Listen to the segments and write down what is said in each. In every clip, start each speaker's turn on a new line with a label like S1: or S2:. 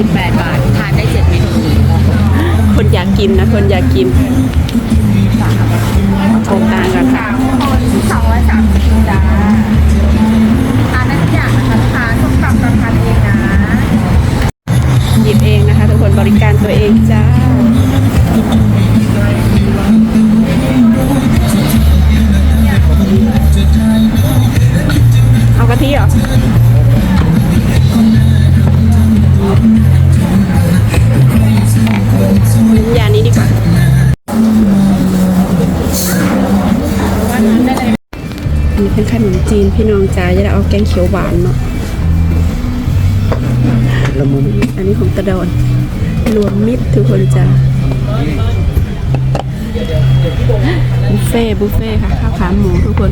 S1: 78 บาท ทานได้
S2: 7 เมนู คนอยากกิน
S1: นะ คนอยากกิน จีนพี่น้องจ้าจะได้เอาแกงเขียวหวานเนาะ
S3: ละมุน
S1: อันนี้ของตะดอนรวมมิตรทุกคนจ้าบุฟเฟ่ต์บุฟเฟ่ต์ค่ะ ข้าวขาหมูทุกคน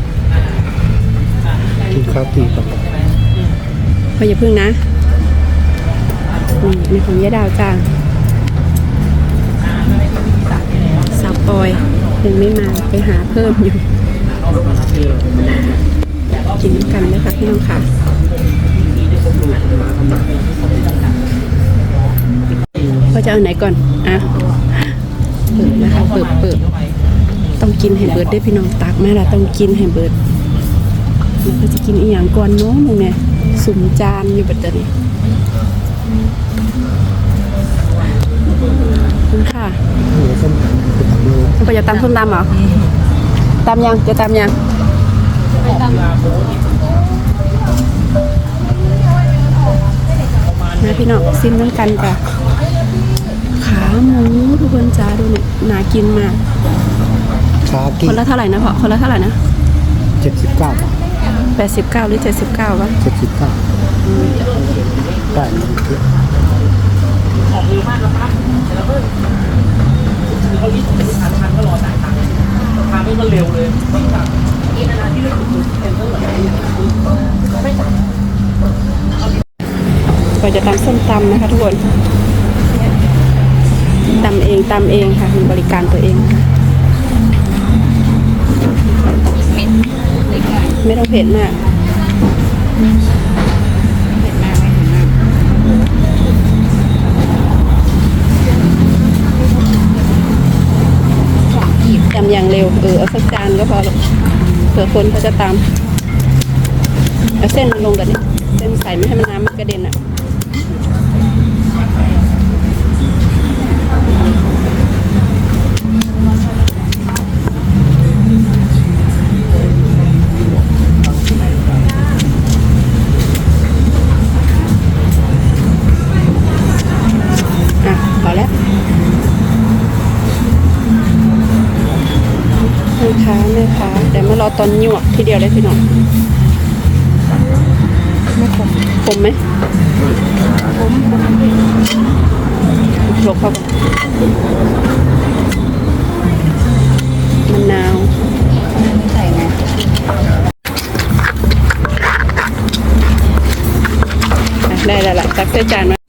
S3: กินข้าวตีก่อน
S1: พออย่าพึ่งนะนี่ในของยะดาวจ้าสาวปอยยังไม่มาไปหาเพิ่มอยู่ กินกันนะคะพี่น้องค่ะก็จะเอาไหนก่อน อะเปิดนะคะเปิดเปิดต้องกินให้เบิร์ดได้วยพี่น้องตักแม่ละต้องกินให้เบิร์ดมันก็จะกินอีหยังก่อนเน้องมึงเนี่ยสุ่มจานอยู่บัดเดี๋ยวนี้ขอบคุณค่ะ
S3: เหนือส้มไปตักเลย
S1: มันไปจะตำส้มตำเหรอตำยังจะตำยัง นะพี่น้องซิมน้ำกันจ้ะขาหมูทุกคนจ้าดูเนี่ยน่ากินมาก
S3: ชา
S1: ค
S3: กิ
S1: นละเท่าไหร่นะเพาะคนละเท่าไหร่นะ
S3: เจ็ดสิบเก้าบาท
S1: แปดสิบเก้าหรือเจ็ดสิบเก้าวะ
S3: เจ็ดสิบเก้าได้
S1: ก็จะตำส้มตำนะคะทุกคนตำเองตำเองค่ะมีบริการตัวเองค่ะไม่ต้องเผ็ดมากจำอย่างเร็ว เออเอาสักจานก็พอหรอกเผื่อคนเขาจะตามเอาเส้นมันลงกันดิเส้นใส่ไม่ให้มันน้ำมันกระเด็นอะอะ ม่ค้าแม่เดี๋ยวมารอตอนหยวกทีเดียวเลยพี่น้องไม่ขมขมไหมขมหลบเข้าไปมะนาว
S2: ใส่ไง
S1: ได้แล้วล่ะตักใส่จานมา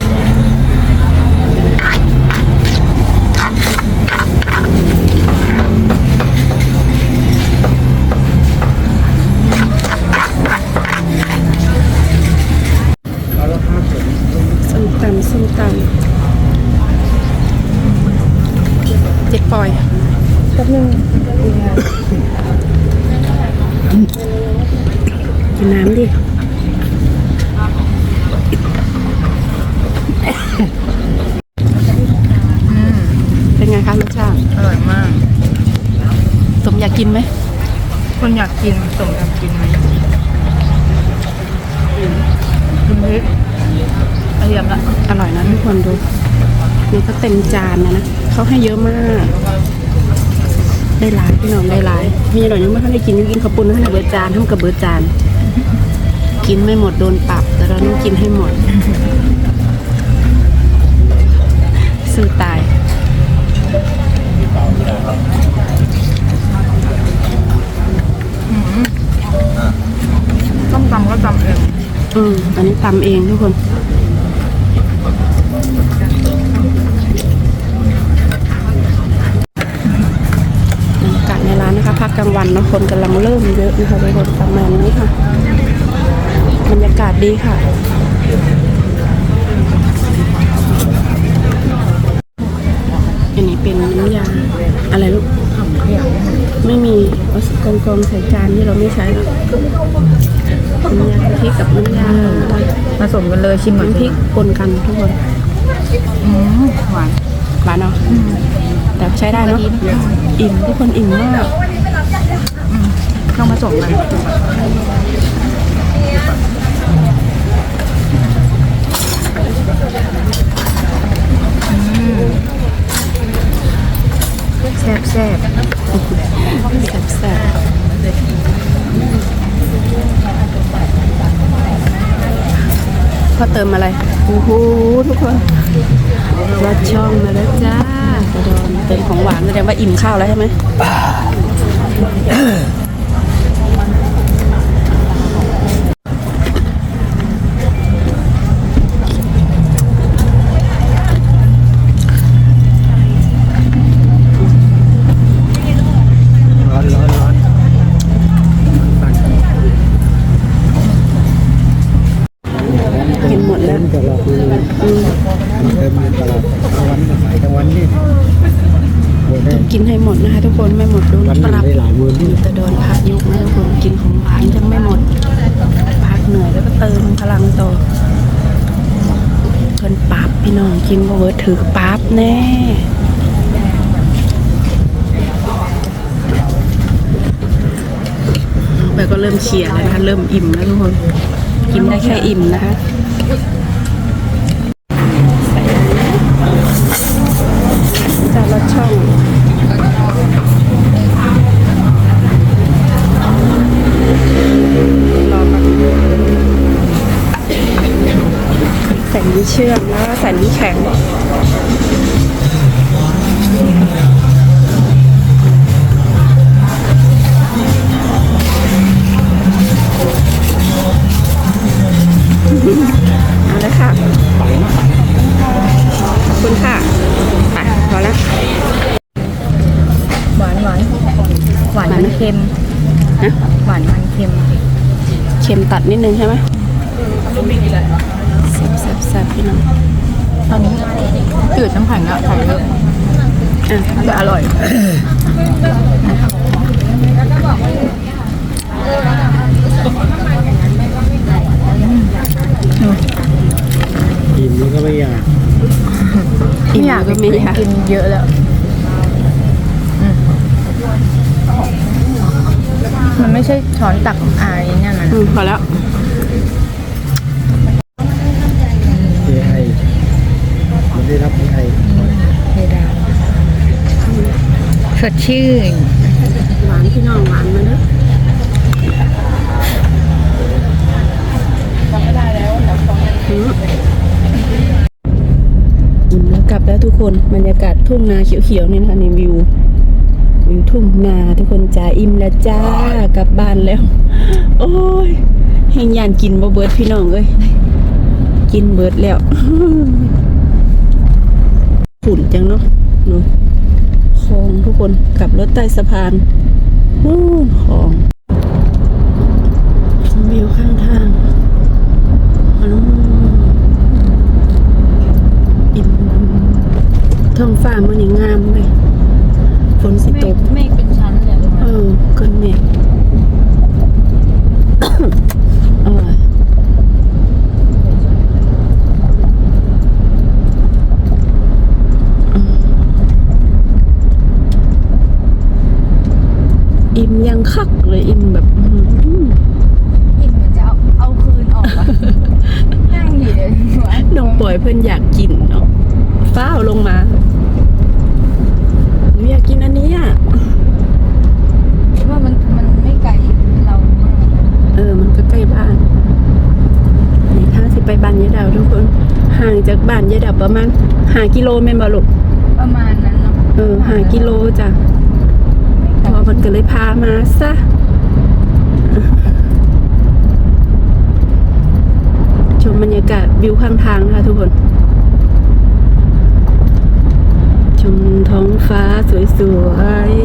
S1: เป็นไงคะรสชาติ
S2: อร่อยมาก
S1: สมอยากกินไหม
S2: คนอยากกินสมอยากกินไหมคุณพริกกระเทียมละ
S1: อร่อยนะทุกคนดูนี่ก็เต็มจานนะนะเขาให้เยอะมาก ได้หลายพี่น้องได้หลาย มีอร่อยยังไม่ทันได้กินยังกินข้าวปุ้นให้เบิร์จานทำกับเบิร์จาน กินไม่หมดโดนปรับ แต่เราต้องกินให้หมดซื้อตาย
S2: ต้มตำก็ตำเอง
S1: อืมอันนี้ตำเองทุกคนบรรยากาศในร้านนะคะพักกลางวันเนอะคนกำลังเริ่มเยอะนะคะทุกคนประมาณนี้ค่ะ บรรยากาศดีค่ะ อันนี้เป็นน้ำยาอะไรลูกไม่มีเอากองกองๆใส่จานที่เราไม่ใช้หรอกน้ำยากะทิกับน้ำยา
S2: ผสมกันเลยชิมหน่อย
S1: น้ำพริกปนกันทุกคน
S2: หวาน
S1: หวานเนาะแต่ใช้ได้เนาะอิ่มทุกคนอิ่มมาก
S2: ต้องผสมกัน แซ่บแซ่บ
S1: แซ่บๆพ่อเติมอะไรโอ้โหทุกคนรสช่องมาแล้วจ้าเติมของหวานแสดงว่าอิ่มข้าวแล้วใช่ไหม
S3: ติ
S1: ม
S3: มาตลอดกลางวันก็ขายกลางวันนี่โอ้ได้
S1: กินให้หมดนะคะทุกคนไม่หมดโดน
S3: วันห
S1: ป
S3: นึ่ง
S1: รับ
S3: ได้หลายหมื่นนี่
S1: จะโดนพักยกนะทุกคนกินของหวานยังไม่หมดพักเหนื่อยแล้วก็เติมพลังต่อเพิ่นปั๊บพี่น้องกินบ่เวิร์ดถือปั๊บแน่ไปก็เริ่มเชียร์แล้วนะคะเริ่มอิ่มแล้วทุกคน กินได้แค่อิ่มนะคะ นิ้วเชื่อมแล้วก็ใส่นิ้วแข็งเอาเลยค่ะขอบคุณค่ะไปพอแล้ว
S2: หวานหวานหวานมันเค็ม
S1: นะ
S2: หวานมันเค็ม
S1: เค็มตัดนิดนึงใช่ไหม แซ่บๆแซ่บๆพี่น้อง
S2: ตอนนี้จืดน้ำแข็งอะใส่เยอะ
S1: อะ
S2: จะอร่อย
S3: กินแล้วก็ไม่อยาก
S1: อิ่มก็ไม่อยาก
S2: กินเยอะแล้วอืมมันไม่ใช่ช้อนตักอายเนี่ยมัน
S1: อืมพอแล้ว
S3: เอไอมันได้รับเอไอ
S2: เพดาน สดชื่น
S1: หวานพี่น้องหวานมาเด้ออืมอิ่มแล้วกลับแล้วทุกคนบรรยากาศทุ่งนาเขียวๆนี่นะคะในวิววิวทุ่งนาทุกคนจ้าอิ่มแล้วจ้ากลับบ้านแล้ว โอ้ยแห่งยานกินบ่เบิดพี่น้องเอ้ยกินเบิดแล้วฝุ่นจังเนาะเนาะ ลองทุกคนขับรถใต้สะพานนู่นคลองวิวข้างทางอืมอิ่มท้องฟ้ามันนี่งามเลยฝนสิตก
S2: เมฆเป็นชั้นเลย
S1: เออเกินเมฆ อร่อยอืมอิ่มยัง คักเลยอิ่มแบบอื้อหือ
S2: อิ่มเหมือนจะเอาเอาคืนออกอะนั่งอยู่เลยหัว
S1: น้องปล่อยเพื่อนอยากกินเนาะฟ้าวลงมาหนูอยากกินอันนี้อะ
S2: คิดว่ามันมันไม่ไกลเรามาก
S1: เออมันก็ใกล้บ้านนี่ถ้าสิไปบ้านยายดาวทุกคน ห่างจากบ้านยายดาวประมาณห้ากิโลแม่นบ่ลูก
S2: ประมาณนั้นเนาะ
S1: เออห้ากิโลจ้ะ พอมันก็เลยพามาซะชมบรรยากาศวิวข้างทางนะคะทุกคน ชมท้องฟ้าสวยๆ